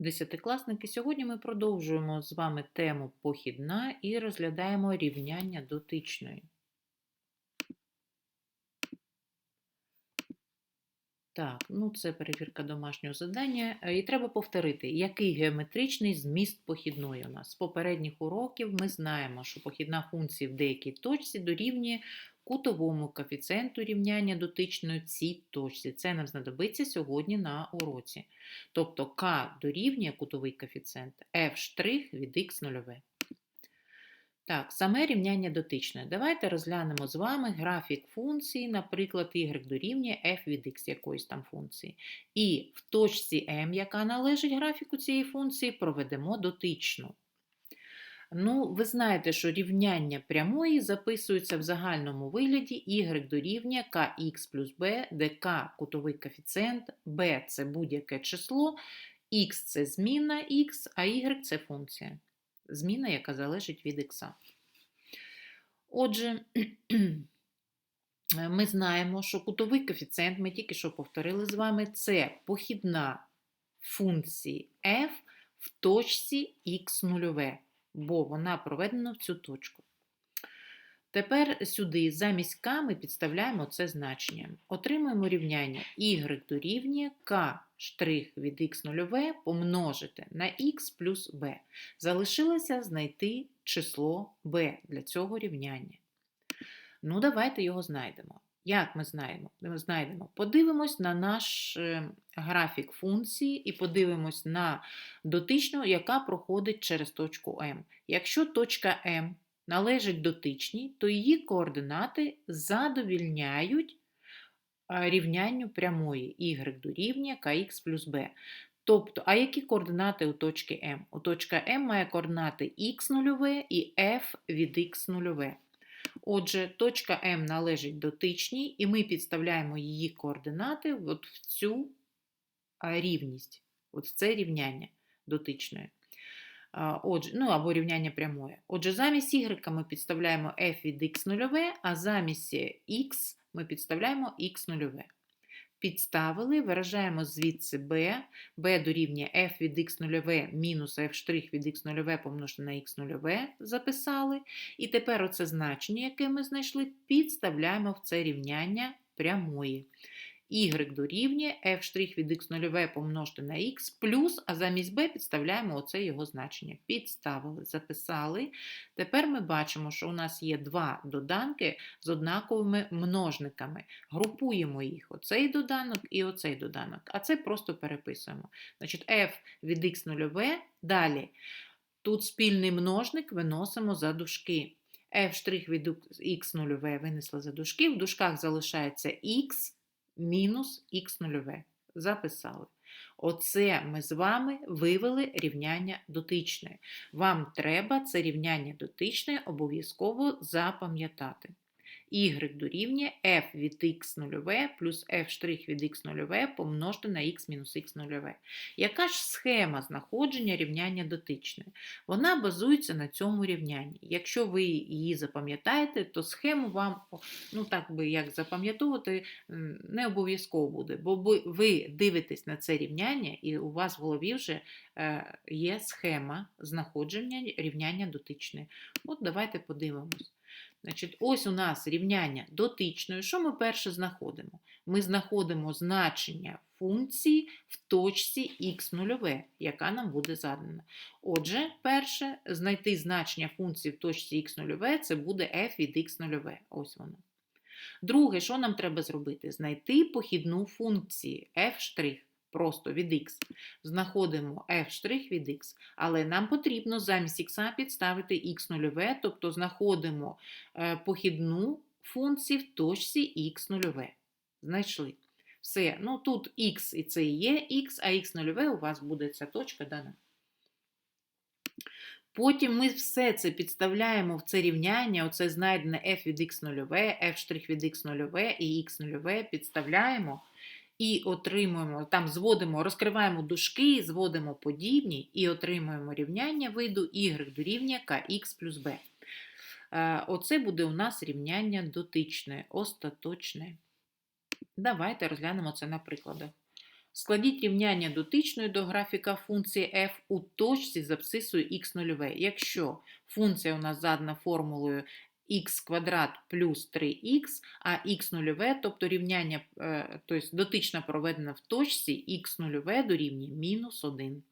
Десятикласники, сьогодні ми продовжуємо з вами тему похідна і розглядаємо рівняння дотичної. Так, ну це перевірка домашнього завдання. Е, І треба повторити, який геометричний зміст похідної у нас. З попередніх уроків ми знаємо, що похідна функція в деякій точці дорівнює кутовому коефіцієнту рівняння дотичної цій точці. Це нам знадобиться сьогодні на уроці. Тобто k дорівнює кутовий коефіцієнт f' від x нульове. Так, саме рівняння дотичне. Давайте розглянемо з вами графік функції, наприклад, y дорівнює f від x якоїсь там функції. І в точці m, яка належить графіку цієї функції, проведемо дотичну. Ну, ви знаєте, що рівняння прямої записується в загальному вигляді y дорівнює kx плюс b, де k – кутовий коефіцієнт, b – це будь-яке число, x – це змінна x, а y – це функція. Зміна, яка залежить від x. Отже, ми знаємо, що кутовий коефіцієнт, ми тільки що повторили з вами, це похідна функції f в точці x нульове, бо вона проведена в цю точку. Тепер сюди замість k ми підставляємо це значення. Отримуємо рівняння y дорівнює k штрих від x нульове помножити на x плюс b. Залишилося знайти число b для цього рівняння. Ну, давайте його знайдемо. Як ми знаємо? Ми знайдемо? Подивимось на наш е, графік функції і подивимось на дотичну, яка проходить через точку М. Якщо точка М належить дотичній, то її координати задовільняють рівнянню прямої y дорівнює kx плюс b. Тобто, а які координати у точки М? У точка М має координати х нульове і f від x нульове. Отже, точка М належить дотичній, і ми підставляємо її координати от в цю рівність, от в це рівняння дотичної. Отже, ну або рівняння прямої. Отже, замість y ми підставляємо f від x нульове, а замість x ми підставляємо x нульове. Підставили, виражаємо звідси b, b дорівнює f від x нульове мінус f' від x нульове помножити на x нульове, записали. І тепер оце значення, яке ми знайшли, підставляємо в це рівняння прямої y дорівнює f' від x нульове помножити на x плюс, а замість b підставляємо оце його значення. Підставили, записали. Тепер ми бачимо, що у нас є два доданки з однаковими множниками. Групуємо їх, оцей доданок і оцей доданок. А це просто переписуємо. Значить, f від x нульове, далі. Тут спільний множник виносимо за дужки. f' від x нульове винесли за дужки, в дужках залишається x мінус х нульове. Записали. Оце ми з вами вивели рівняння дотичне. Вам треба це рівняння дотичне обов'язково запам'ятати y дорівнює f від x нульове плюс f' від x нульове помножити на x мінус x нульове. Яка ж схема знаходження рівняння дотичне? Вона базується на цьому рівнянні. Якщо ви її запам'ятаєте, то схему вам, ну так би як запам'ятовувати, не обов'язково буде, бо ви дивитесь на це рівняння, і у вас в голові вже е, є схема знаходження рівняння дотичне. От давайте подивимось. Значить, Ось у нас рівняння дотичної. Що ми перше знаходимо? Ми знаходимо значення функції в точці х нульове, яка нам буде задана. Отже, перше, знайти значення функції в точці х нульове, це буде f від х нульове. Ось воно. Друге, що нам треба зробити? Знайти похідну функцію f' просто від x. Знаходимо f' від x, але нам потрібно замість х підставити x нульове, тобто знаходимо е, похідну функцію в точці х нульове. Знайшли. Все, ну тут x і це і є х, а х нульове у вас буде ця точка дана. Потім ми все це підставляємо в це рівняння, оце знайдене f від x нульове, f' від x нульове і x нульове підставляємо і отримуємо, там зводимо, розкриваємо дужки, зводимо подібні і отримуємо рівняння виду y дорівнює kx плюс b. Е, оце буде у нас рівняння дотичне, остаточне. Давайте розглянемо це на прикладах. Складіть рівняння дотичної до графіка функції f у точці з абсцисою x нульове. Якщо функція у нас задана формулою x квадрат плюс 3x, а x нульове, тобто рівняння, е, тобто дотична проведена в точці x нульове дорівнює мінус 1.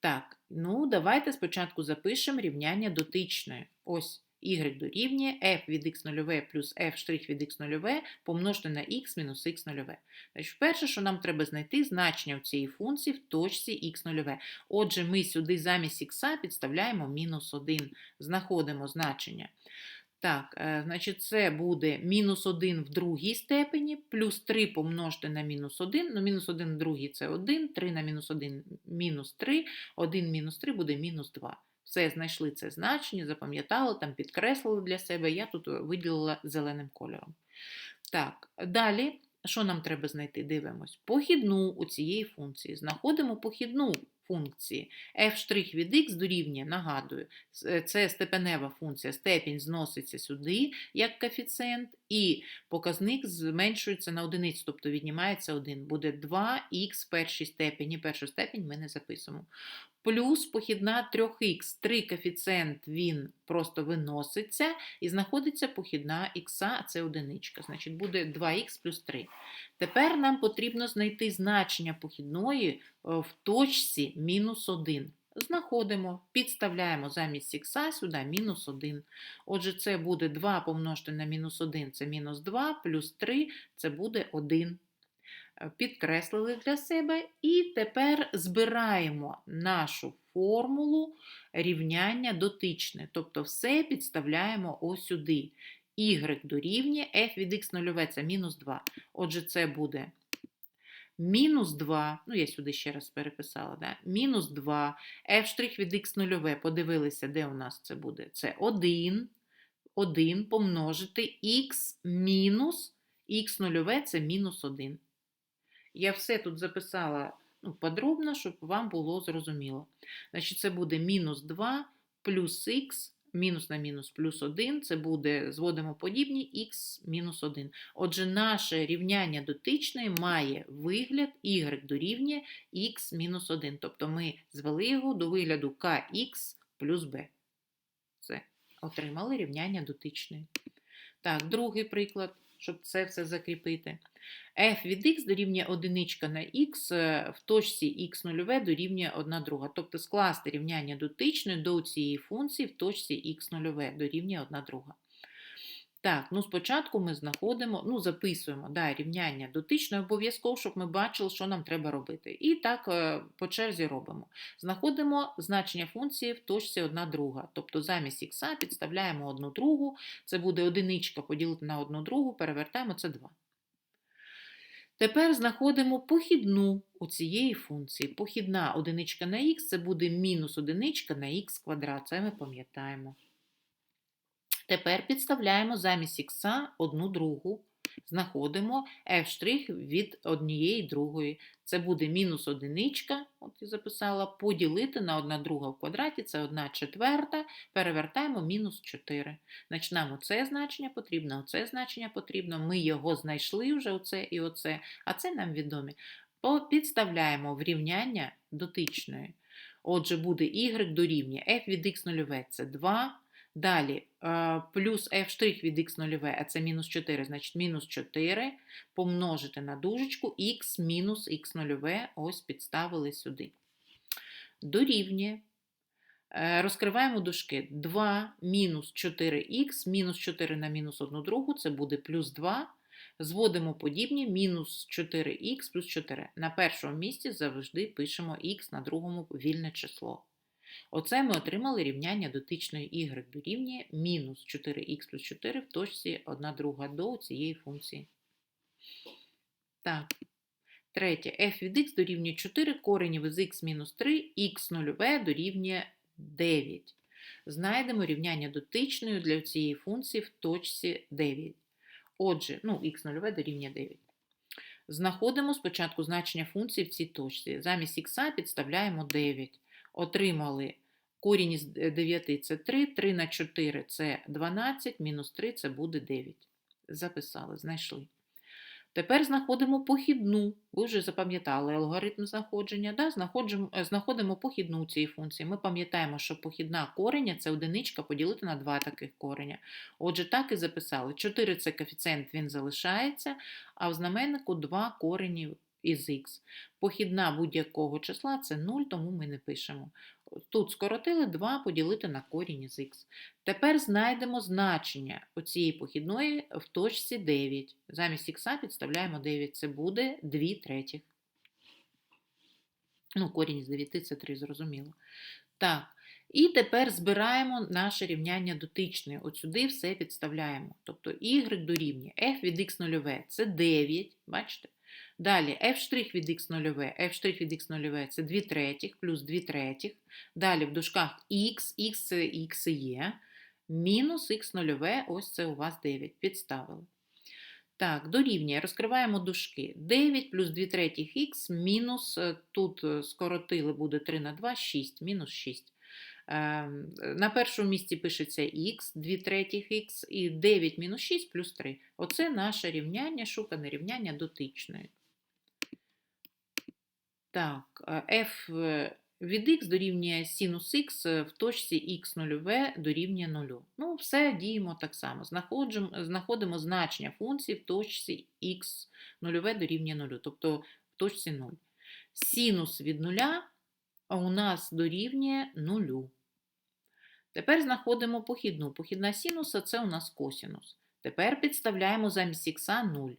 Так, ну давайте спочатку запишемо рівняння дотичної. Ось y дорівнює f від x нульове плюс f від x нульове помножити на x мінус x нульове. Значить, перше, що нам треба знайти значення цієї функції в точці x нульове. Отже, ми сюди замість х підставляємо мінус 1. Знаходимо значення. Так, е, значить, це буде мінус 1 в другій степені, плюс 3 помножити на мінус 1. Ну, мінус 1 в другій це 1, 3 на мінус 1 мінус 3, 1 мінус 3 буде мінус 2. Все, знайшли це значення, запам'ятали, там підкреслили для себе, я тут виділила зеленим кольором. Так, далі, що нам треба знайти? Дивимось. Похідну у цієї функції. Знаходимо похідну функції. f' від x дорівнює, нагадую, це степенева функція, степінь зноситься сюди як коефіцієнт, і показник зменшується на одиницю, тобто віднімається 1. Буде 2х в першій степені, першу степень ми не записуємо. Плюс похідна 3х, 3 коефіцієнт він просто виноситься і знаходиться похідна х, а це одиничка. Значить, буде 2х плюс 3. Тепер нам потрібно знайти значення похідної е, в точці мінус 1. Знаходимо, підставляємо замість х сюди мінус 1. Отже, це буде 2 помножити на мінус 1, це мінус 2, плюс 3 це буде 1. Е, Підкреслили для себе. І тепер збираємо нашу формулу рівняння дотичне. Тобто все підставляємо ось сюди. y дорівнює f від x нульове це мінус 2. Отже, це буде мінус 2, ну я сюди ще раз переписала, да? мінус 2, f' від x нульове, подивилися, де у нас це буде? Це 1, 1 помножити x мінус x нульове це мінус 1. Я все тут записала ну, подробно, щоб вам було зрозуміло. Значить, це буде мінус 2 плюс х, мінус на мінус плюс 1, це буде, зводимо подібні, х мінус 1. Отже, наше рівняння дотичної має вигляд y дорівнює х мінус 1. Тобто ми звели його до вигляду kx плюс b. Це отримали рівняння дотичної. Так, другий приклад, щоб це все закріпити. f від x дорівнює 1 на x в точці x нульове дорівнює 1 друга. Тобто скласти рівняння дотичної до цієї функції в точці x нульове дорівнює 1 друга. Так, ну спочатку ми знаходимо, ну записуємо да, рівняння дотичної обов'язково, щоб ми бачили, що нам треба робити. І так е, по черзі робимо. Знаходимо значення функції в точці 1 друга. Тобто замість х підставляємо 1 другу, це буде одиничка поділити на 1 другу, перевертаємо це 2. Тепер знаходимо похідну у цієї функції. Похідна одиничка на х це буде мінус одиничка на х квадрат, це ми пам'ятаємо. Тепер підставляємо замість х одну другу. Знаходимо f' від однієї другої. Це буде мінус одиничка, от я записала, поділити на 1 друга в квадраті, це 1 четверта, перевертаємо мінус 4. Значить, нам оце значення потрібно, оце значення потрібно. Ми його знайшли вже, оце і оце, а це нам відомі. Підставляємо в рівняння дотичної. Отже, буде y дорівнює f від x нульове це 2. Далі е, плюс f' від x нульове, а це мінус 4, значить мінус 4 помножити на дужечку x мінус x нульове, ось підставили сюди. Дорівнює. Е, Розкриваємо дужки. 2 мінус 4х, мінус 4 на мінус 1 другу, це буде плюс 2. Зводимо подібні, мінус 4х плюс 4. На першому місці завжди пишемо х, на другому вільне число. Оце ми отримали рівняння дотичної y дорівнює мінус 4х плюс 4 в точці 1 друга до цієї функції. Так. Третє. f від x дорівнює 4, коренів із x мінус 3, х нульове дорівнює 9. Знайдемо рівняння дотичної для цієї функції в точці 9. Отже, ну, х нульове дорівнює 9. Знаходимо спочатку значення функції в цій точці. Замість х підставляємо 9 отримали корінь із 9 це 3, 3 на 4 це 12, мінус 3 це буде 9. Записали, знайшли. Тепер знаходимо похідну. Ви вже запам'ятали алгоритм знаходження. Да? Знаходимо, е, знаходимо похідну цієї функції. Ми пам'ятаємо, що похідна кореня це одиничка поділити на два таких кореня. Отже, так і записали. 4 це коефіцієнт, він залишається, а в знаменнику 2 корені із х. Похідна будь-якого числа це 0, тому ми не пишемо. Тут скоротили 2 поділити на корінь із х. Тепер знайдемо значення оцієї похідної в точці 9. Замість х підставляємо 9. Це буде 2 третіх. Ну, корінь із 9 це 3, зрозуміло. Так. І тепер збираємо наше рівняння дотичне. От сюди все підставляємо. Тобто y дорівнює f від x0 це 9, бачите? Далі f' від x0, f' від x0 це 2 третіх плюс 2 третіх. Далі в дужках x, x це x є, мінус x0, ось це у вас 9, підставили. Так, дорівнює, розкриваємо дужки. 9 плюс 2 третіх х, мінус, е, тут е, скоротили, буде 3 на 2, 6, мінус 6. Ем, На першому місці пишеться х, 2 третіх х, і 9 мінус 6 плюс 3. Оце наше рівняння, шукане рівняння дотичної. Так, е, f е, від х дорівнює синус х в точці х0 дорівнює 0. Ну, все діємо так само. Знаходимо, знаходимо значення функції в точці х0 дорівнює 0, тобто в точці 0. Синус від 0 у нас дорівнює 0. Тепер знаходимо похідну. Похідна синуса це у нас косінус. Тепер підставляємо замість х 0.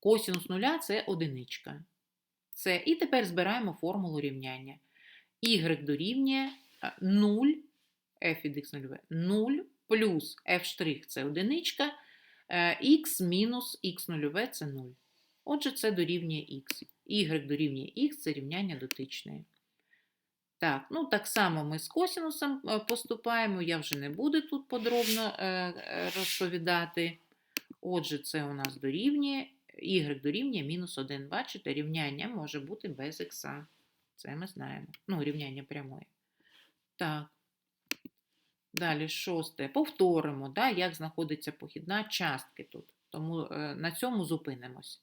Косінус 0 це одиничка. Це. І тепер збираємо формулу рівняння. y дорівнює 0, f від x0, 0 плюс f' це одиничка, x мінус x0 це 0. Отже, це дорівнює x. y дорівнює x це рівняння дотичної. Так, ну так само ми з косінусом е, поступаємо, я вже не буду тут подробно е, е, розповідати. Отже, це у нас дорівнює, y дорівнює мінус 1. Бачите, рівняння може бути без х. Це ми знаємо. Ну, рівняння прямої. Так. Далі шосте. Повторимо, да, як знаходиться похідна частки тут. Тому на цьому зупинимось.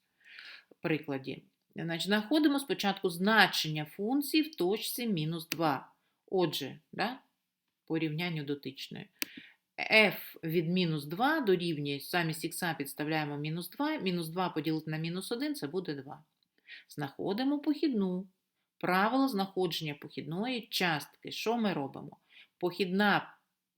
Прикладі. Значить, знаходимо спочатку значення функції в точці мінус 2. Отже, да, порівнянню дотичної. f від мінус 2 дорівнює, замість х підставляємо мінус 2, мінус 2 поділити на мінус 1 це буде 2. Знаходимо похідну. Правило знаходження похідної частки. Що ми робимо? Похідна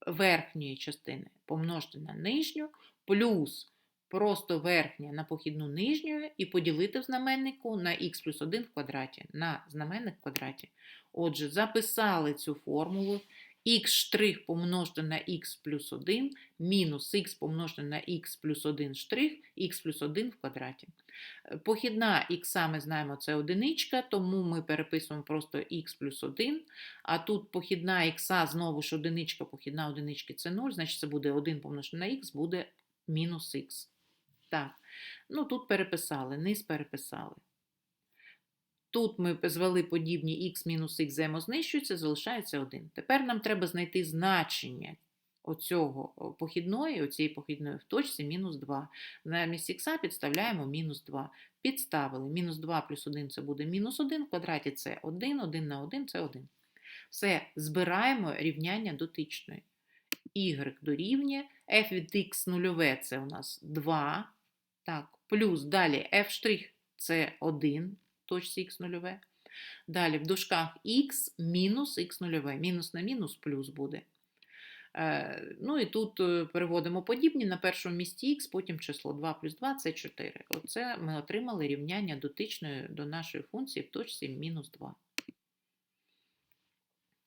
верхньої частини помножити на нижню, плюс просто верхня на похідну нижню і поділити в знаменнику на х плюс 1 в квадраті, на знаменник в квадраті. Отже, записали цю формулу х' помножити на х плюс 1 мінус х помножити на х плюс 1 штрих, х плюс 1 в квадраті. Похідна х ми знаємо, це одиничка, тому ми переписуємо просто х плюс 1, а тут похідна х знову ж одиничка, похідна одинички це 0, значить це буде 1 помножити на х, буде мінус х. Так, ну тут переписали, низ переписали. Тут ми звели подібні х мінус х взаємознищуються, залишається 1. Тепер нам треба знайти значення оцього похідної, оцієї похідної в точці мінус 2. Замість х підставляємо мінус 2. Підставили. Мінус 2 плюс 1 це буде мінус 1, в квадраті це 1, 1 на 1 це 1. Все, збираємо рівняння дотичної. y дорівнює, f від x нульове це у нас 2. Так, плюс далі f' це 1 точці х нульове. Далі в дужках х мінус х нульове. Мінус на мінус плюс буде. Е, ну і тут е, переводимо подібні на першому місці х, потім число 2 плюс 2 це 4. Оце ми отримали рівняння дотичної до нашої функції в точці мінус 2.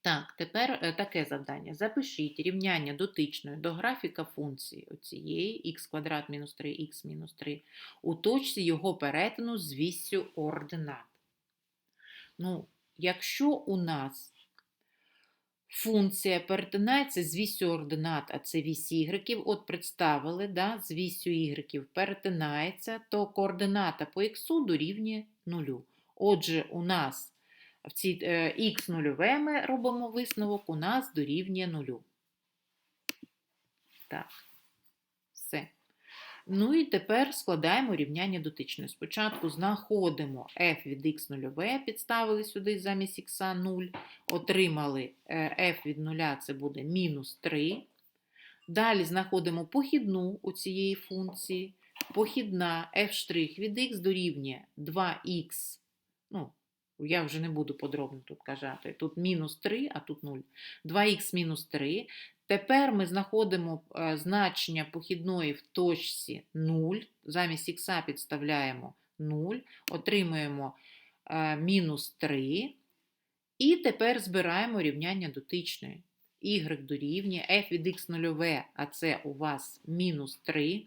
Так, тепер е, таке завдання. Запишіть рівняння дотичної до графіка функції оцієї х квадрат мінус 3х мінус 3 у точці його перетину з віссю ординат. Ну, Якщо у нас функція перетинається з вісю ординат, а це вісь y, от представили, да, з вісю y перетинається, то координата по х дорівнює 0. Отже, у нас в цій х нульове ми робимо висновок, у нас дорівнює нулю. Так, все. Ну і тепер складаємо рівняння дотичної. Спочатку знаходимо f від x нульове, підставили сюди замість х 0, отримали е, f від 0, це буде мінус 3. Далі знаходимо похідну у цієї функції. Похідна f' від x дорівнює 2х. Ну, я вже не буду подробно тут казати. Тут мінус 3, а тут 0. 2х мінус 3. Тепер ми знаходимо е, значення похідної в точці 0. Замість х підставляємо 0, отримуємо е, мінус 3. І тепер збираємо рівняння дотичної. y дорівнює f від x нульове, а це у вас мінус 3.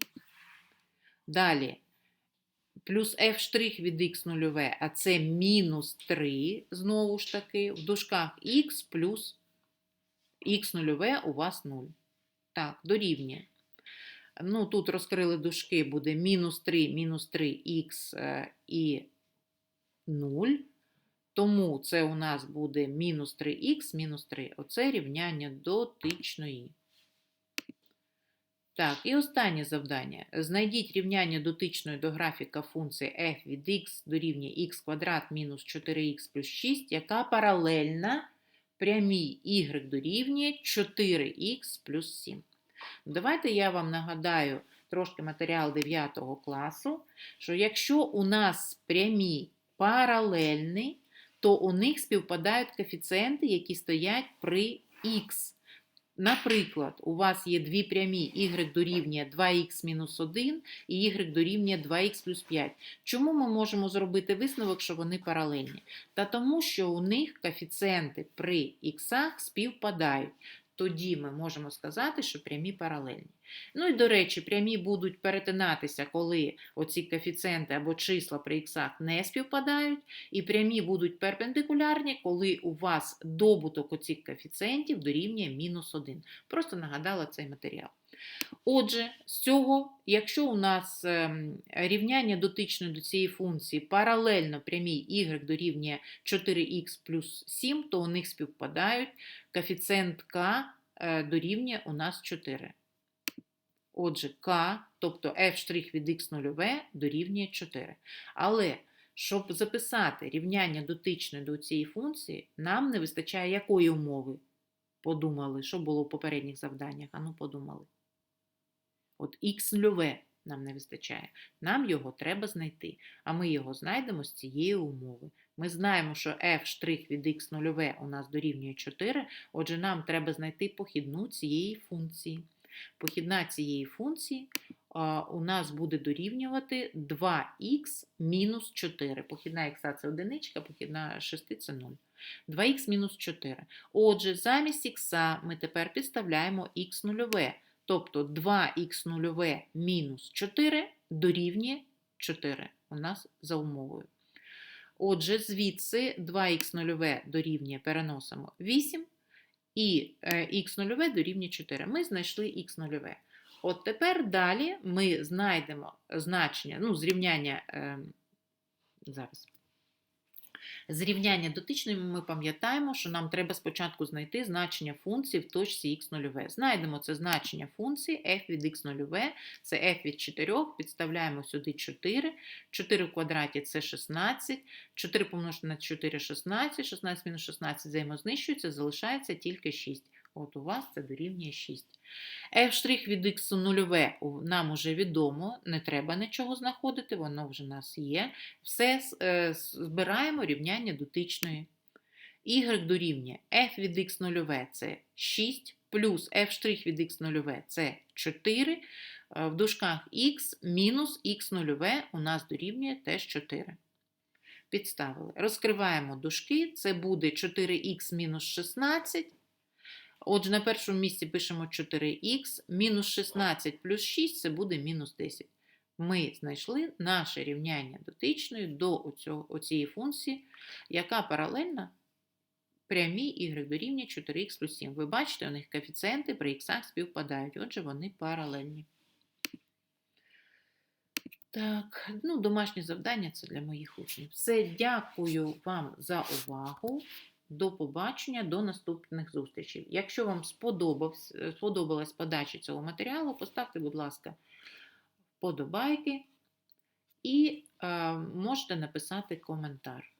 Далі плюс f' від x нульове, а це мінус 3, знову ж таки, в дужках х плюс х нульове у вас 0. Так, дорівнює. Ну, тут розкрили дужки, буде мінус 3, мінус 3х е, і 0. Тому це у нас буде мінус 3х, мінус 3. Оце рівняння дотичної. Так, і останнє завдання. Знайдіть рівняння дотичної до графіка функції f від x дорівнює х квадрат мінус 4х плюс 6, яка паралельна прямій y дорівнює 4х плюс 7. Давайте я вам нагадаю трошки матеріал 9 класу, що якщо у нас прямі паралельні, то у них співпадають коефіцієнти, які стоять при х. Наприклад, у вас є дві прямі y дорівнює 2х мінус 1 і y дорівнює 2х плюс 5. Чому ми можемо зробити висновок, що вони паралельні? Та тому, що у них коефіцієнти при х співпадають. Тоді ми можемо сказати, що прямі паралельні. Ну і до речі, прямі будуть перетинатися, коли оці коефіцієнти або числа при х не співпадають, і прямі будуть перпендикулярні, коли у вас добуток оцих коефіцієнтів дорівнює мінус 1. Просто нагадала цей матеріал. Отже, з цього, якщо у нас ем, рівняння дотичне до цієї функції паралельно прямій y дорівнює 4х плюс 7, то у них співпадають коефіцієнт k е, дорівнює у нас 4. Отже, k, тобто f' від x нульове дорівнює 4. Але щоб записати рівняння дотичне до цієї функції, нам не вистачає якої умови? Подумали, що було в попередніх завданнях? Ану, подумали. От х нульове нам не вистачає. Нам його треба знайти. А ми його знайдемо з цієї умови. Ми знаємо, що f' від x нульове у нас дорівнює 4, отже, нам треба знайти похідну цієї функції. Похідна цієї функції у нас буде дорівнювати 2х мінус 4. Похідна х це одиничка, похідна 6 це 0. 2х мінус 4. Отже, замість х ми тепер підставляємо х нульове. Тобто 2х нульове мінус 4 дорівнює 4 у нас за умовою. Отже, звідси 2х нульове дорівнює переносимо 8 і х нульове дорівнює 4. Ми знайшли х нульове. От тепер далі ми знайдемо значення, ну, зрівняння, е, зараз. Зрівняння дотичними ми пам'ятаємо, що нам треба спочатку знайти значення функції в точці х0. Знайдемо це значення функції f від x нульове, це f від 4, підставляємо сюди 4. 4 в квадраті це 16, 4 помножити на 4 16, 16 мінус 16 взаємознищується, залишається тільки 6. От у вас це дорівнює 6. f' від x нульове нам уже відомо, не треба нічого знаходити, воно вже у нас є. Все е, збираємо рівняння дотичної. y дорівнює f від x нульове це 6, плюс f' від x нульове це 4. Е, в дужках х мінус х нульове у нас дорівнює теж 4. Підставили. Розкриваємо дужки, це буде 4х мінус 16. Отже, на першому місці пишемо 4х, мінус 16 плюс 6 це буде мінус 10. Ми знайшли наше рівняння дотичної до цієї функції, яка паралельна прямій y дорівнює 4х плюс 7. Ви бачите, у них коефіцієнти при х співпадають, отже, вони паралельні. Так, ну, домашнє завдання це для моїх учнів. Все, дякую вам за увагу. До побачення, до наступних зустрічей. Якщо вам сподобалась подача цього матеріалу, поставте, будь ласка, вподобайки і е, можете написати коментар.